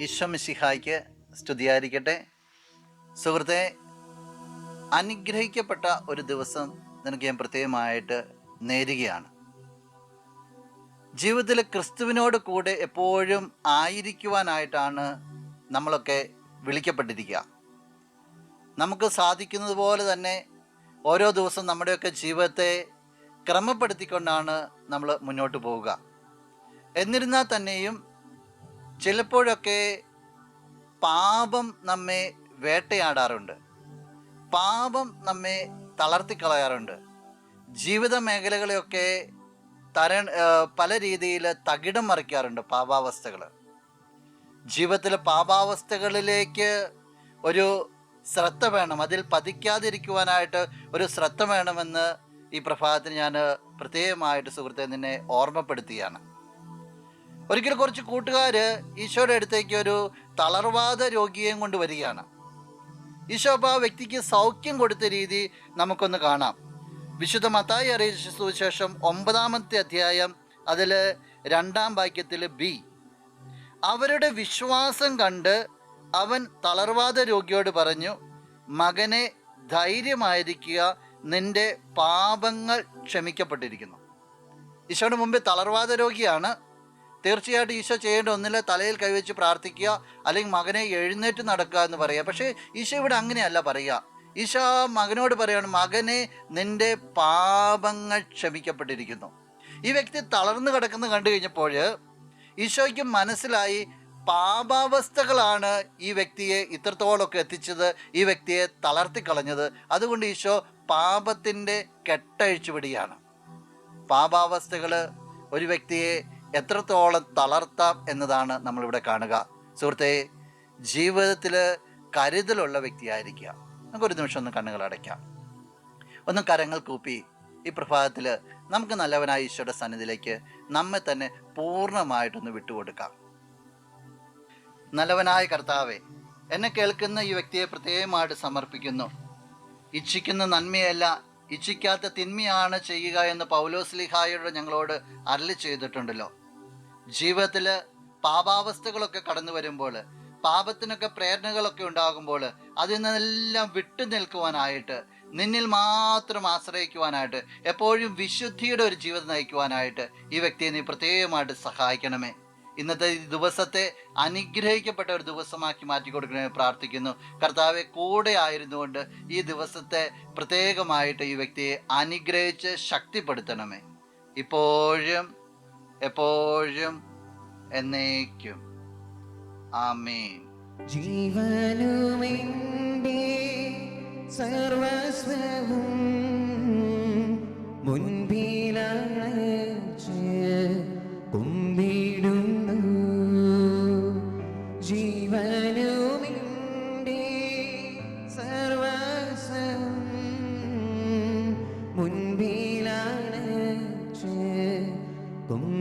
ഈശ്വമിശിഹായ്ക്ക് സ്തുതിയായിരിക്കട്ടെ. സുഹൃത്തെ അനുഗ്രഹിക്കപ്പെട്ട ഒരു ദിവസം നിനക്ക് ഞാൻ പ്രത്യേകമായിട്ട് നേരുകയാണ്. ജീവിതത്തിൽ ക്രിസ്തുവിനോട് കൂടെ എപ്പോഴും ആയിരിക്കുവാനായിട്ടാണ് നമ്മളൊക്കെ വിളിക്കപ്പെട്ടിരിക്കുക. നമുക്ക് സാധിക്കുന്നത് പോലെ തന്നെ ഓരോ ദിവസം നമ്മുടെയൊക്കെ ജീവിതത്തെ ക്രമപ്പെടുത്തിക്കൊണ്ടാണ് നമ്മൾ മുന്നോട്ട് പോവുക. എന്നിരുന്നാൽ തന്നെയും ചിലപ്പോഴൊക്കെ പാപം നമ്മെ വേട്ടയാടാറുണ്ട്. പാപം നമ്മെ തളർത്തിക്കളയാറുണ്ട്. ജീവിത മേഖലകളെയൊക്കെ തര പല രീതിയിൽ തകിടം മറിക്കാറുണ്ട് പാപാവസ്ഥകൾ ജീവിതത്തിലെ പാപാവസ്ഥകളിലേക്ക് ഒരു ശ്രദ്ധ വേണം. അതിൽ പതിക്കാതിരിക്കുവാനായിട്ട് ഒരു ശ്രദ്ധ വേണമെന്ന് ഈ പ്രഭാതത്തിന് ഞാൻ പ്രത്യേകമായിട്ട് സുഹൃത്തെ നിന്നെ ഓർമ്മപ്പെടുത്തുകയാണ് ഒരിക്കൽ കുറച്ച് കൂട്ടുകാർ ഈശോയുടെ അടുത്തേക്ക് ഒരു തളർവാദ രോഗിയെയും കൊണ്ട് വരികയാണ്. ഈശോ അപ്പോൾ ആ വ്യക്തിക്ക് സൗഖ്യം കൊടുത്ത രീതി നമുക്കൊന്ന് കാണാം. വിശുദ്ധ മത്തായി അറിയിച്ച സുവിശേഷം ഒമ്പതാമത്തെ അധ്യായം അതിൽ രണ്ടാം വാക്യത്തിൽ ബി. അവരുടെ വിശ്വാസം കണ്ട് അവൻ തളർവാദ രോഗിയോട് പറഞ്ഞു മകനെ ധൈര്യമായിരിക്കുക നിന്റെ പാപങ്ങൾ ക്ഷമിക്കപ്പെട്ടിരിക്കുന്നു. ഈശോയുടെ മുമ്പ് തളർവാദ രോഗിയാണ്. തീർച്ചയായിട്ടും ഈശോ ചെയ്യേണ്ട ഒന്നില്ല തലയിൽ കൈവച്ച് പ്രാർത്ഥിക്കുക അല്ലെങ്കിൽ മകനെ എഴുന്നേറ്റ് നടക്കുക എന്ന് പറയുക. പക്ഷേ ഈശോ ഇവിടെ അങ്ങനെയല്ല പറയുക. ഈശോ മകനോട് പറയാണ് മകനെ നിന്റെ പാപങ്ങൾ ക്ഷമിക്കപ്പെട്ടിരിക്കുന്നു. ഈ വ്യക്തി തളർന്നു കിടക്കുന്നത് കണ്ടു കഴിഞ്ഞപ്പോൾ ഈശോയ്ക്ക് മനസ്സിലായി പാപാവസ്ഥകളാണ് ഈ വ്യക്തിയെ ഇത്രത്തോളമൊക്കെ എത്തിച്ചത് ഈ വ്യക്തിയെ തളർത്തിക്കളഞ്ഞത്. അതുകൊണ്ട് ഈശോ പാപത്തിന്റെ കെട്ടഴിച്ചു വിടുകയാണ്. പാപാവസ്ഥകൾ ഒരു വ്യക്തിയെ എത്രത്തോളം തളർത്താം എന്നതാണ് നമ്മളിവിടെ കാണുക. സുഹൃത്തെ ജീവിതത്തിൽ കരുതലുള്ള വ്യക്തിയായിരിക്കുക. നമുക്കൊരു നിമിഷം ഒന്ന് കണ്ണുകൾ അടയ്ക്കാം. ഒന്ന് കരങ്ങൾ കൂപ്പി. ഈ പ്രഭാതത്തിൽ നമുക്ക് നല്ലവനായ ഈശോയുടെ സന്നിധിയിലേക്ക് നമ്മെ തന്നെ പൂർണമായിട്ടൊന്ന് വിട്ടുകൊടുക്കാം. നല്ലവനായ കർത്താവെ എന്നെ കേൾക്കുന്ന ഈ വ്യക്തിയെ പ്രത്യേകമായിട്ട് സമർപ്പിക്കുന്നു. ഇച്ഛിക്കുന്ന നന്മയല്ല ഇച്ഛിക്കാത്ത തിന്മയാണ് ചെയ്യുക എന്ന് പൗലോസ്ലിഹായോട് ഞങ്ങളോട് അരളി ചെയ്തിട്ടുണ്ടല്ലോ. ജീവിതത്തിൽ പാപാവസ്ഥകളൊക്കെ കടന്നു വരുമ്പോൾ പാപത്തിനൊക്കെ പ്രേരണകളൊക്കെ ഉണ്ടാകുമ്പോൾ അതിൽ നിന്നെല്ലാം വിട്ടു നിൽക്കുവാനായിട്ട് നിന്നിൽ മാത്രം ആശ്രയിക്കുവാനായിട്ട് എപ്പോഴും വിശുദ്ധിയുടെ ഒരു ജീവിതം നയിക്കുവാനായിട്ട് ഈ വ്യക്തിയെ നീ പ്രത്യേകമായിട്ട് സഹായിക്കണമേ. ഇന്നത്തെ ഈ ദിവസത്തെ അനുഗ്രഹിക്കപ്പെട്ട ഒരു ദിവസമാക്കി മാറ്റി കൊടുക്കണമെന്ന് പ്രാർത്ഥിക്കുന്നു. കർത്താവെ കൂടെ ആയിരുന്നുകൊണ്ട് ഈ ദിവസത്തെ പ്രത്യേകമായിട്ട് ഈ വ്യക്തിയെ അനുഗ്രഹിച്ച് ശക്തിപ്പെടുത്തണമേ. ഇപ്പോഴും എപ്പോഴും എന്നേക്കും. ആമേൻ. ജീവനുമെന്റെ സർവസ്വവും മുൻപിലച്ച് കുമ്പിടുന്നു. ജീവനുമെന്റെ സർവസ്വവും മുൻപിലച്ച് കുമ്പിടുന്നു.